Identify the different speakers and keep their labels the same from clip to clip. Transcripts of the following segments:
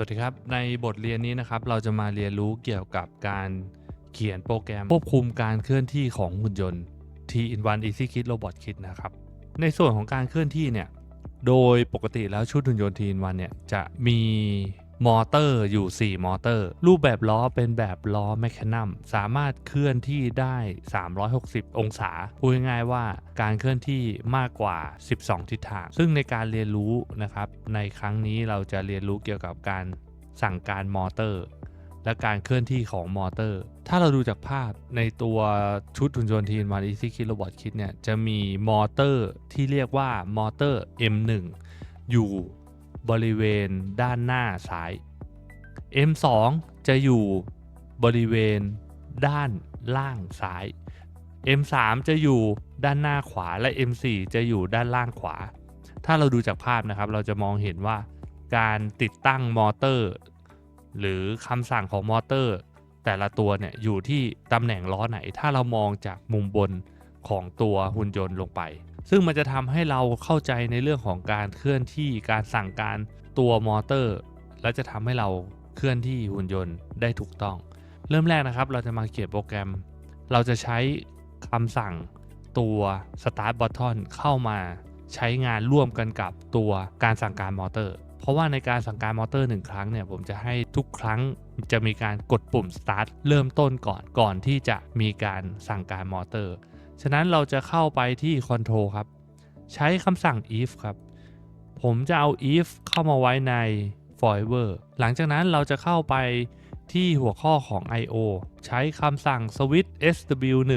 Speaker 1: สวัสดีครับ ในบทเรียนนี้นะครับ เราจะมาเรียนรู้เกี่ยวกับการเขียนโปรแกรมควบคุมการเคลื่อนที่ของหุ่นยนต์ T-in-1 Easy Kit Robot Kit นะครับ ในส่วนของการเคลื่อนที่เนี่ย โดยปกติแล้วชุดหุ่นยนต์ T-in-1 เนี่ยจะมี มอเตอร์อยู่ 4 มอเตอร์ รูปแบบล้อเป็นแบบล้อแมคคานัมสามารถเคลื่อนที่ได้ 360 องศาพูดง่ายๆว่าการเคลื่อนที่มากกว่า 12 ทิศทาง ซึ่งในการเรียนรู้นะครับในครั้งนี้เราจะเรียนรู้เกี่ยวกับการสั่งการมอเตอร์ และการเคลื่อนที่ของมอเตอร์ ถ้าเราดูจากภาพในตัวชุดหุ่นยนต์ทีนวัน Easy Kit Robot Kit เนี่ยจะมีมอเตอร์ที่เรียกว่ามอเตอร์ M1 อยู่ บริเวณด้านหน้าซ้าย M2 จะอยู่บริเวณด้านล่างซ้าย M3 จะอยู่ด้านหน้าขวาและ M4 จะอยู่ด้านล่างขวา ถ้าเราดูจากภาพนะครับ เราจะมองเห็นว่าการติดตั้งมอเตอร์ หรือคำสั่งของมอเตอร์ แต่ละตัวเนี่ยอยู่ที่ตำแหน่งล้อไหน ถ้าเรามองจากมุมบนของตัวหุ่นยนต์ลงไปซึ่งมันจะทำให้เราเข้าใจในเรื่องของการเคลื่อนที่การสั่งการตัวมอเตอร์ และจะทำให้เราเคลื่อนที่หุ่นยนต์ได้ถูกต้อง เริ่มแรกนะครับ เราจะมาเขียนโปรแกรม เราจะใช้คำสั่งตัว start button เข้ามาใช้งานร่วมกันกับตัวการสั่งการมอเตอร์ เพราะว่าในการสั่งการมอเตอร์หนึ่งครั้งเนี่ยผมจะให้ทุกครั้งจะมีการกดปุ่ม start เริ่มต้นก่อนก่อนที่จะมีการสั่งการมอเตอร์ ฉะนั้นเราจะเข้าไปที่ control ครับ ใช้คำสั่ง if ครับ ผมจะเอา if เข้ามาไว้ใน forever หลังจากนั้นเราจะเข้าไปที่หัวข้อของ I/O ใช้คำสั่ง switch sw1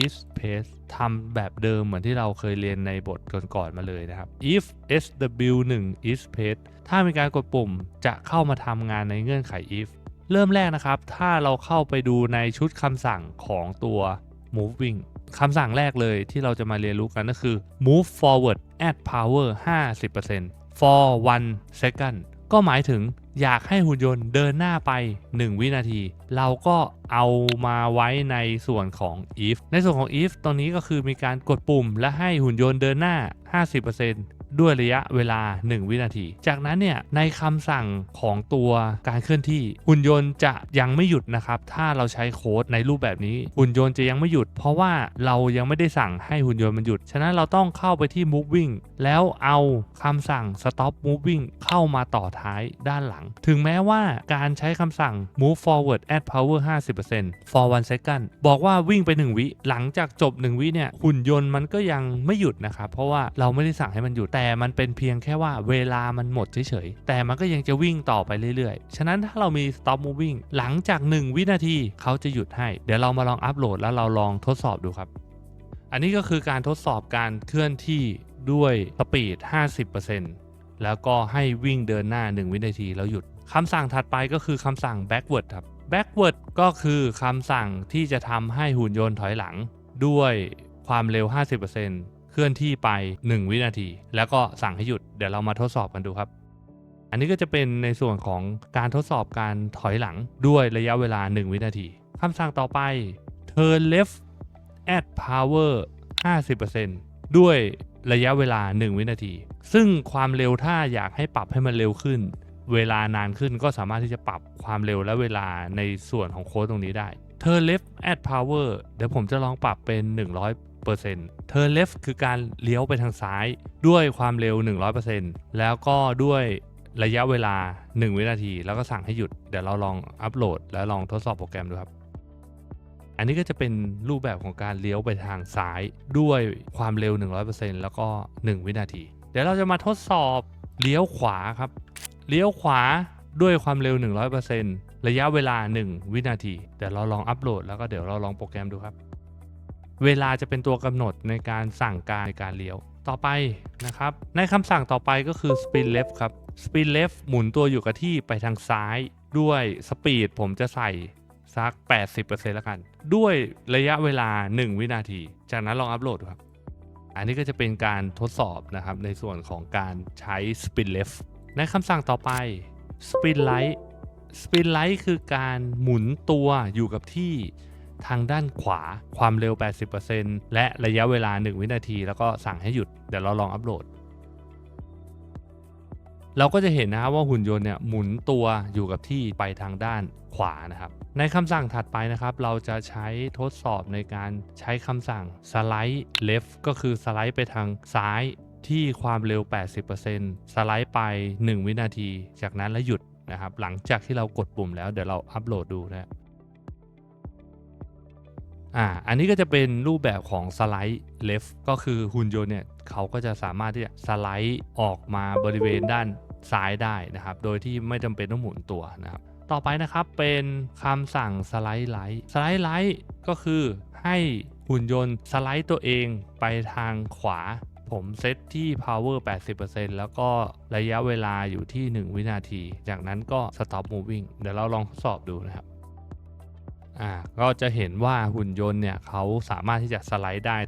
Speaker 1: is paste ทำแบบเดิมเหมือนที่เราเคยเรียนในบทก่อนๆมาเลยนะครับ if sw1 is paste ถ้ามีการกดปุ่มจะเข้ามาทำงานในเงื่อนไข if เริ่มแรกนะครับ ถ้าเราเข้าไปดูในชุดคำสั่งของตัว moving คำสั่งแรกเลยที่เราจะมาเรียนรู้กันก็คือ move forward add power 50% for one second ก็หมายถึงอยากให้หุ่นยนต์เดินหน้าไป 1 วินาที เราก็เอามาไว้ในส่วนของ if ในส่วนของ if ตรงนี้ก็คือมีการกดปุ่มและให้หุ่นยนต์เดินหน้า 50% ด้วยระยะเวลา 1 วินาที จากนั้นเนี่ยในคำสั่งของตัวการเคลื่อนที่ หุ่นยนต์จะยังไม่หยุดนะครับ ถ้าเราใช้โค้ดในรูปแบบนี้ หุ่นยนต์จะยังไม่หยุด เพราะว่าเรายังไม่ได้สั่งให้หุ่นยนต์มันหยุด ฉะนั้นเราต้องเข้าไปที่ moving แล้วเอาคำสั่ง stop moving เข้ามาต่อท้ายด้านหลัง ถึงแม้ว่าการใช้คำสั่ง move forward add power 50% for 1 second บอกว่าวิ่งไป 1 วิ หลังจากจบ 1 วิเนี่ยหุ่นยนต์มันก็ยังไม่หยุดนะครับ เพราะว่าเราไม่ได้สั่งให้มันหยุดแต่แต่มันเป็นเพียงแค่ว่าเวลามันหมดเฉยๆ แต่มันก็ยังจะวิ่งต่อไปเรื่อยๆ ฉะนั้นถ้าเรามี stop moving หลังจาก 1 วินาทีเขาจะหยุดให้ เดี๋ยวเรามาลองอัปโหลดแล้วเราลองทดสอบดูครับ อันนี้ก็คือการทดสอบการเคลื่อนที่ด้วยสปีด 50%แล้วก็ให้วิ่งเดินหน้า 1 วินาทีแล้วหยุดคำสั่งถัดไปก็คือคำสั่ง backward ครับ backward ก็คือคำสั่งที่จะทำให้หุ่นยนต์ถอยหลังด้วยความเร็ว 50% เคลื่อนที่ไป 1 วินาที แล้วก็สั่งให้หยุดเดี๋ยวเรามาทดสอบกันดูครับ อันนี้ก็จะเป็นในส่วนของการทดสอบการถอยหลังด้วยระยะเวลา 1 วินาทีคำสั่งต่อไป turn left add power 50%ด้วยระยะเวลา 1 วินาที ซึ่งความเร็วถ้าอยากให้ปรับให้มันเร็วขึ้น เวลานานขึ้นก็สามารถที่จะปรับความเร็วและเวลาในส่วนของโค้ดตรงนี้ได้ turn left add power เดี๋ยวผมจะลองปรับเป็น 100 turn left คือการเลี้ยวไปทางซ้าย ด้วยความเร็ว 100%แล้วก็ด้วยระยะเวลา 1 วินาที แล้วก็สั่งให้หยุด เดี๋ยวเราลองอัปโหลด แล้วลองทดสอบโปรแกรมดูครับ อันนี้ก็จะเป็นรูปแบบของการเลี้ยวไปทางซ้าย ด้วยความเร็ว 100%แล้วก็ 1 วินาที เดี๋ยวเราจะมาทดสอบเลี้ยวขวาครับ เลี้ยวขวาด้วยความเร็ว 100%ระยะเวลา 1 วินาที เดี๋ยวเราลองอัปโหลดแล้วก็เดี๋ยวเราลองโปรแกรมดูครับ เวลาจะเป็นตัวกำหนดในการสั่งการในการเลี้ยว ต่อไปนะครับ ในคำสั่งต่อไปก็คือ spin left ครับ spin left หมุนตัวอยู่กับที่ไปทางซ้ายด้วยสปีดผมจะใส่สัก 80%แล้วกัน ด้วยระยะเวลา 1 วินาที จากนั้นลองอัปโหลดครับ อันนี้ก็จะเป็นการทดสอบนะครับ ในส่วนของการใช้ spin left ในคำสั่งต่อไป spin right spin right คือการหมุนตัวอยู่กับที่ ทางด้านขวาความเร็ว 80%และระยะเวลา 1 วินาที แล้วก็สั่งให้หยุด เดี๋ยวเราลองอัปโหลด เราก็จะเห็นนะครับว่าหุ่นยนต์เนี่ยหมุนตัวอยู่กับที่ไปทางด้านขวานะครับ ในคำสั่งถัดไปนะครับ เราจะใช้ทดสอบในการใช้คำสั่ง slide left ก็คือสไลด์ไปทางซ้ายที่ความเร็ว 80%สไลด์ไป 1 วินาที จากนั้นแล้วหยุดนะครับ หลังจากที่เรากดปุ่มแล้วเดี๋ยวเราอัปโหลดดูนะ อ่าอันนี้ก็จะเป็นรูปแบบของสไลด์ left ก็คือหุ่นยนต์เนี่ยเขาก็จะสามารถที่จะสไลด์ออกมาบริเวณด้านซ้ายได้นะครับ โดยที่ไม่จำเป็นต้องหมุนตัวนะครับต่อไปนะครับเป็นคำสั่งสไลด์ไลท์สไลด์ไลท์ก็คือให้หุ่นยนต์สไลด์ตัวเองไปทางขวา ผมเซตที่ power 80%แล้วก็ระยะเวลาอยู่ที่ 1 วินาที จากนั้นก็ stop moving เดี๋ยวเราลองทดสอบดูนะครับ อ่าก็จะเห็นว่าหุ่นยนต์เนี่ยเขาสามารถที่จะสไลด์ได้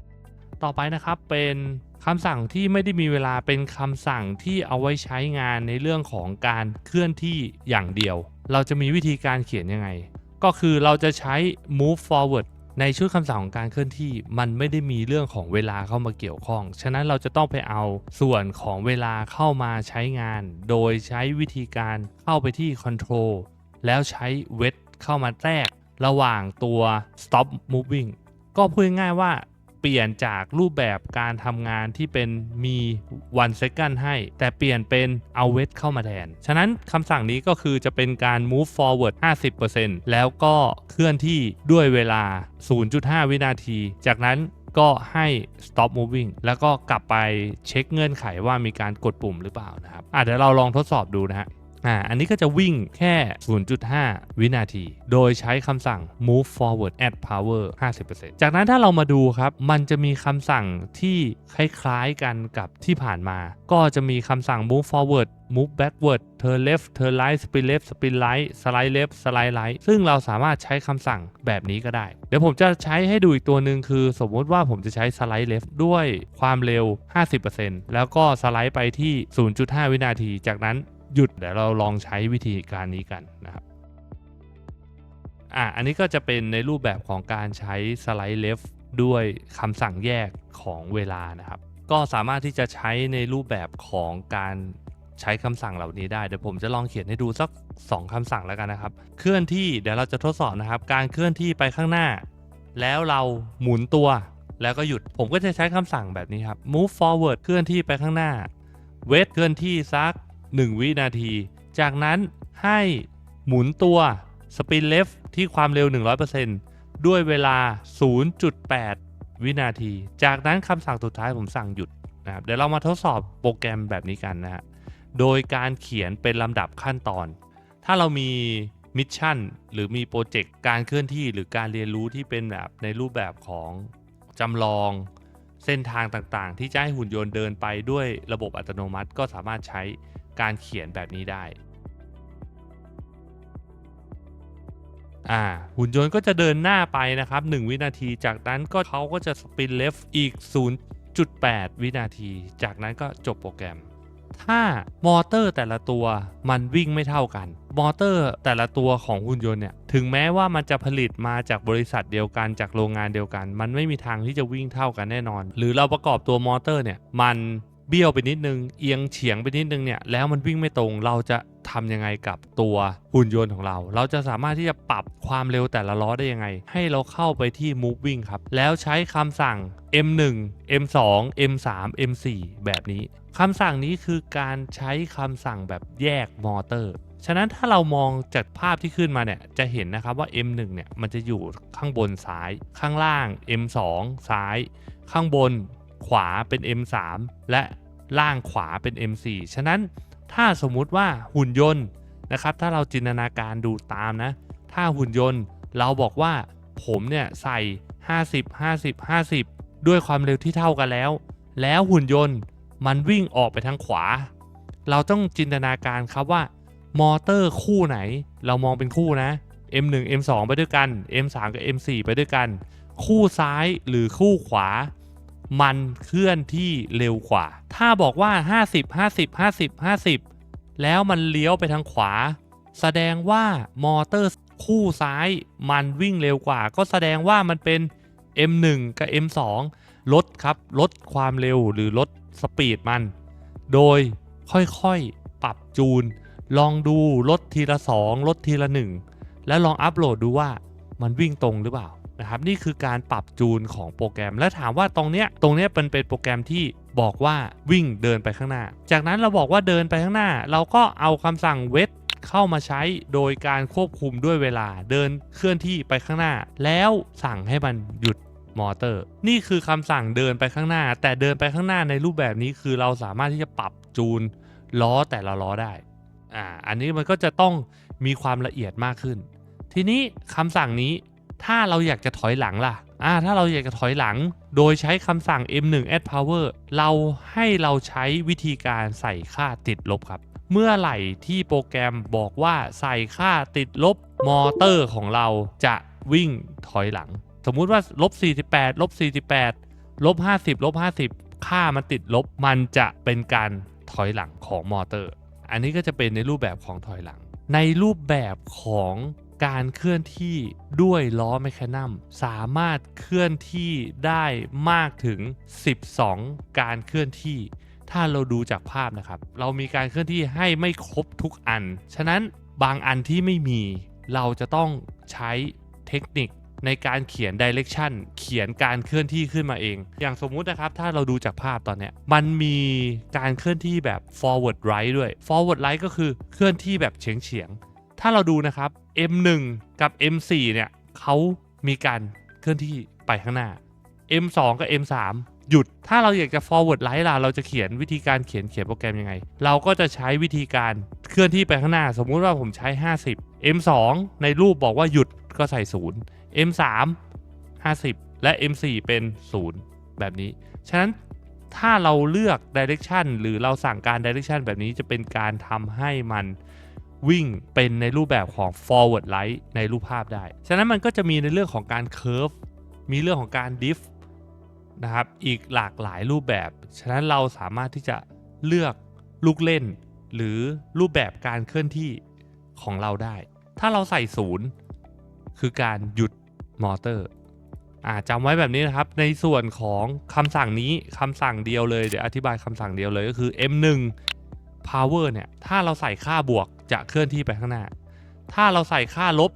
Speaker 1: ต่อไปนะครับเป็นคำสั่งที่ไม่ได้มีเวลาเป็นคำสั่งที่เอาไว้ใช้งานในเรื่องของการเคลื่อนที่อย่างเดียว เราจะมีวิธีการเขียนยังไง ก็คือเราจะใช้ move forward ในชุดคำสั่งของการเคลื่อนที่มันไม่ได้มีเรื่องของเวลาเข้ามาเกี่ยวข้อง ฉะนั้นเราจะต้องไปเอาส่วนของเวลาเข้ามาใช้งาน โดยใช้วิธีการเข้าไปที่ control แล้วใช้ wet เข้ามาแทรก ระหว่างตัว stop moving ก็พูดง่ายๆว่าเปลี่ยนจากรูปแบบการทำงานที่เป็นมี one second ให้ แต่เปลี่ยนเป็นเอา wait เข้ามาแทน ฉะนั้นคำสั่งนี้ก็คือจะเป็นการ move forward 50%แล้วก็เคลื่อนที่ด้วยเวลา 0.5 วินาที จากนั้นก็ให้ stop moving แล้วก็กลับไปเช็คเงื่อนไขว่ามีการกดปุ่มหรือเปล่านะครับอะเดี๋ยวเราลองทดสอบดูนะฮะ อ่าอันนี้ก็จะวิ่งแค่ 0.5 วินาที โดยใช้คำสั่ง move forward add power 50%จากนั้นถ้าเรามาดูครับ มันจะมีคำสั่งที่คล้ายๆกันกับที่ผ่านมา ก็จะมีคำสั่ง move forward move backward turn left turn right spin left spin right slide left slide right ซึ่งเราสามารถใช้คำสั่งแบบนี้ก็ได้ เดี๋ยวผมจะใช้ให้ดูอีกตัวหนึ่งคือ สมมติว่าผมจะใช้ slide left ด้วยความเร็ว 50%แล้วก็สไลด์ไปที่ 0.5 วินาที จากนั้น หยุดเดี๋ยวเราลองใช้วิธีการนี้กันนะครับอะอันนี้ก็จะเป็นในรูปแบบของการใช้สไลด์ left ด้วยคำสั่งแยกของเวลานะครับ ก็สามารถที่จะใช้ในรูปแบบของการใช้คำสั่งเหล่านี้ได้เดี๋ยวผมจะลองเขียนให้ดูสัก 2คำสั่งแล้วกันนะครับ เคลื่อนที่เดี๋ยวเราจะทดสอบนะครับ การเคลื่อนที่ไปข้างหน้า แล้วเราหมุนตัว แล้วก็หยุดผมก็จะใช้คำสั่งแบบนี้ครับ move forward เคลื่อนที่ไปข้างหน้า wait เคลื่อนที่สัก 1 วินาที จากนั้นให้หมุนตัว spin left ที่ความเร็ว 100%ด้วยเวลา 0.8 วินาที จากนั้นคำสั่งสุดท้ายผมสั่งหยุดนะครับเดี๋ยวเรามาทดสอบโปรแกรมแบบนี้กันนะฮะโดยการเขียนเป็นลำดับขั้นตอน ถ้าเรามีมิชชั่นหรือมีโปรเจกต์การเคลื่อนที่หรือการเรียนรู้ที่เป็นแบบในรูปแบบของจำลองเส้นทางต่างๆ ที่จะให้หุ่นยนต์เดินไปด้วยระบบอัตโนมัติก็สามารถใช้ การเขียนแบบนี้ได้อ่าหุ่นยนต์ก็จะเดินหน้าไปนะครับ 1 วินาที จากนั้นก็เขาก็จะสปินเลฟอีก 0.8 วินาที จากนั้นก็จบโปรแกรม ถ้ามอเตอร์แต่ละตัวมันวิ่งไม่เท่ากัน มอเตอร์แต่ละตัวของหุ่นยนต์เนี่ยถึงแม้ว่ามันจะผลิตมาจากบริษัทเดียวกันจากโรงงานเดียวกัน มันไม่มีทางที่จะวิ่งเท่ากันแน่นอน หรือเราประกอบตัวมอเตอร์เนี่ยมัน เบี้ยวไปนิดนึง เอียงเฉียงไปนิดนึงเนี่ยแล้วมันวิ่งไม่ตรงเราจะทำยังไงกับตัวหุ่นยนต์ของเรา เราจะสามารถที่จะปรับความเร็วแต่ละล้อได้ยังไง ให้เราเข้าไปที่ moving ครับ แล้วใช้คำสั่ง M1 M2 M3 M4 แบบนี้คำสั่งนี้คือการใช้คำสั่งแบบแยกมอเตอร์ ฉะนั้นถ้าเรามองจากภาพที่ขึ้นมาเนี่ย จะเห็นนะครับว่า M1 เนี่ยมันจะอยู่ข้างบนซ้าย ข้างล่าง M2 ซ้าย ข้างบนขวาเป็น M3 และ ล่างขวาเป็น M4 ฉะนั้นถ้าสมมุติว่าหุ่นยนต์นะครับถ้าเราจินตนาการดูตามนะ ถ้าหุ่นยนต์เราบอกว่าผมเนี่ยใส่ 50 50 50 ด้วยความเร็วที่เท่ากันแล้ว แล้วหุ่นยนต์มันวิ่งออกไปทางขวา เราต้องจินตนาการครับว่า มอเตอร์คู่ไหน เรามองเป็นคู่นะ M1 M2 ไปด้วยกัน M3 กับ M4 ไปด้วยกัน คู่ซ้ายหรือคู่ขวา มันเคลื่อนที่เร็วกว่า ถ้าบอกว่า 50 50 50 50 แล้วมันเลี้ยวไปทางขวา แสดงว่ามอเตอร์คู่ซ้ายมันวิ่งเร็วกว่า ก็แสดงว่ามันเป็น M1 กับ M2 ลดครับ ลดความเร็วหรือลดสปีดมัน โดยค่อยๆ ปรับจูน ลองดูลดทีละ 2 ลดทีละ 1 แล้วลองอัปโหลดดูว่ามันวิ่งตรงหรือเปล่า นะครับนี่คือการปรับจูนของโปรแกรม และถามว่าตรงเนี้ยตรงเนี้ยเป็นเป็นโปรแกรมที่บอกว่าวิ่งเดินไปข้างหน้า จากนั้นเราบอกว่าเดินไปข้างหน้า เราก็เอาคำสั่งเวทเข้ามาใช้โดยการควบคุมด้วยเวลาเดินเคลื่อนที่ไปข้างหน้า แล้วสั่งให้มันหยุดมอเตอร์ นี่คือคำสั่งเดินไปข้างหน้า แต่เดินไปข้างหน้าในรูปแบบนี้คือเราสามารถที่จะปรับจูนล้อแต่ละล้อได้อ่าอันนี้มันก็จะต้องมีความละเอียดมากขึ้น ทีนี้คำสั่งนี้ ถ้าเราอยากจะถอยหลังล่ะอ่าถ้าเราอยากจะถอยหลัง โดยใช้คำสั่ง m1 add power เราให้เราใช้วิธีการใส่ค่าติดลบครับ เมื่อไหร่ที่โปรแกรมบอกว่าใส่ค่าติดลบมอเตอร์ของเราจะวิ่งถอยหลัง สมมุติว่าลบ48ลบ48ลบ50ลบ50 ค่ามันติดลบมันจะเป็นการถอยหลังของมอเตอร์ อันนี้ก็จะเป็นในรูปแบบของถอยหลัง ในรูปแบบของ การเคลื่อนที่ด้วยล้อแมคานัมสามารถเคลื่อนที่ได้มากถึง 12 การเคลื่อนที่ ถ้าเราดูจากภาพนะครับ เรามีการเคลื่อนที่ให้ไม่ครบทุกอัน ฉะนั้นบางอันที่ไม่มีเราจะต้องใช้เทคนิคในการเขียน direction เขียนการเคลื่อนที่ขึ้นมาเอง อย่างสมมุตินะครับ ถ้าเราดูจากภาพตอนเนี้ย มันมีการเคลื่อนที่แบบ forward right ด้วย forward right ก็คือเคลื่อนที่แบบเฉียงเฉียง ถ้าเราดูนะครับ M1 กับ M4 เนี่ยเขามีการเคลื่อนที่ไปข้างหน้า M2 กับ M3 หยุด ถ้าเราอยากจะ forward right ล่ะ เราจะเขียนวิธีการเขียนเขียนโปรแกรมยังไง เราก็จะใช้วิธีการเคลื่อนที่ไปข้างหน้า สมมุติว่าผมใช้ 50 M2 ในรูปบอกว่าหยุดก็ใส่ 0 M3 50 และ M4 เป็น 0 แบบนี้ ฉะนั้นถ้าเราเลือก direction หรือเราสั่งการ direction แบบนี้จะเป็นการทำให้มัน วิ่งเป็นในรูปแบบของ forward light ในรูปภาพได้ ฉะนั้นมันก็จะมีในเรื่องของการ curve มีเรื่องของการ diff นะครับ อีกหลากหลายรูปแบบ ฉะนั้นเราสามารถที่จะเลือกลูกเล่น หรือรูปแบบการเคลื่อนที่ของเราได้ ถ้าเราใส่ศูนย์คือการหยุดมอเตอร์อ่าจำไว้แบบนี้นะครับ ในส่วนของคำสั่งนี้คำสั่งเดียวเลย เดี๋ยวอธิบายคำสั่งเดียวเลยก็คือ M1 power เนี่ย ถ้าเราใส่ค่าบวก จะเคลื่อนที่ไปข้างหน้า ถ้าเราใส่ค่าลบ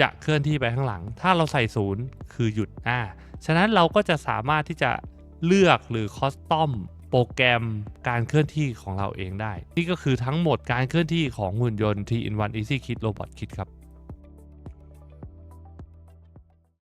Speaker 1: จะเคลื่อนที่ไปข้างหลัง ถ้าเราใส่ศูนย์คือหยุดอ่าฉะนั้นเราก็จะสามารถที่จะเลือกหรือคอสตอมโปรแกรมการเคลื่อนที่ของเราเองได้ นี่ก็คือทั้งหมดการเคลื่อนที่ของหุ่นยนต์ T-in-1 Easy Kit Robot Kit ครับ